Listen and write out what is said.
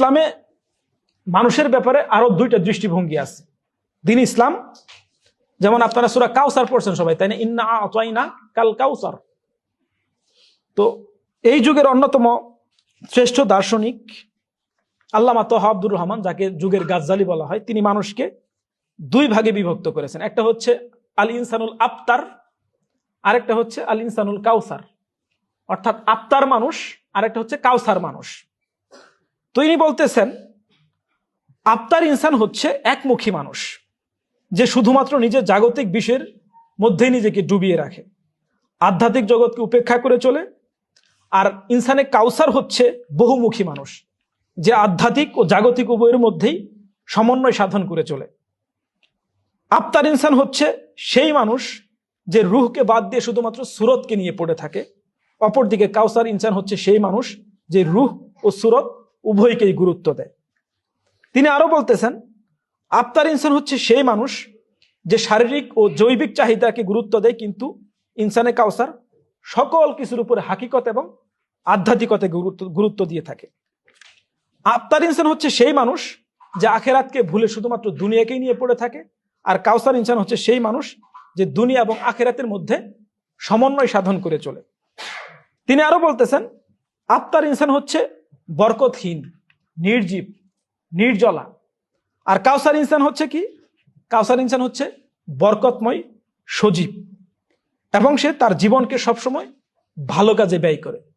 ইসলামে মানুষের ব্যাপারে আরও দুইটা দৃষ্টিভঙ্গি আছে। দিন ইসলাম, যেমন আপনারা সুরা কাউসার পড়ছেন সবাই, তাই না? ইন্না কাল কাউসার। তো এই যুগের অন্যতম শ্রেষ্ঠ দার্শনিক আল্লামা তোহা আব্দুর রহমান, যাকে যুগের গাজ্জালি বলা হয়, তিনি মানুষকে দুই ভাগে বিভক্ত করেছেন। একটা হচ্ছে আল ইনসানুল আফতার আরেকটা হচ্ছে আল ইনসানুল কাউসার। অর্থাৎ আত্মার মানুষ, আরেকটা হচ্ছে কাউসার মানুষ। তো ইনি বলতেছেন আত্মার ইনসান হচ্ছে একমুখী মানুষ, যে শুধুমাত্র নিজের জাগতিক বিষয়ের মধ্যেই নিজেকে ডুবিয়ে রাখে, আধ্যাত্মিক জগৎকে উপেক্ষা করে চলে, আর ইনসানে কাউসার হচ্ছে বহুমুখী মানুষ, যে আধ্যাত্মিক ও জাগতিক উভয়ের মধ্যেই সমন্বয় সাধন করে চলে। আত্মার ইনসান হচ্ছে সেই মানুষ, যে রুহকে বাদ দিয়ে শুধুমাত্র সুরতকে নিয়ে পড়ে থাকে, অপরদিকে কাউসার ইনসান হচ্ছে সেই মানুষ, যে রুহ ও সুরত উভয়কেই গুরুত্ব দেয়। তিনি আরও বলতেছেন, আফতার ইনসান হচ্ছে সেই মানুষ যে শারীরিক ও জৈবিক চাহিদাকে গুরুত্ব দেয়, কিন্তু ইনসানে কাউসার সকল কিছুর উপরে হাকিকত এবং আধ্যাত্মিকতে গুরুত্ব গুরুত্ব দিয়ে থাকে। আফতার ইনসান হচ্ছে সেই মানুষ যে আখেরাতকে ভুলে শুধুমাত্র দুনিয়াকেই নিয়ে পড়ে থাকে, আর কাউসার ইনসান হচ্ছে সেই মানুষ যে দুনিয়া এবং আখেরাতের মধ্যে সমন্বয় সাধন করে চলে। তিনি আরও বলতেছেন, আফতার ইনসান হচ্ছে বরকতহীন, নির্জীব, নির্জলা। আর কাউসার ইনসান হচ্ছে কি? কাউসার ইনসান হচ্ছে বরকতময়, সজীব। এবং সে তার জীবনকে সবসময় ভালো কাজে ব্যয় করে।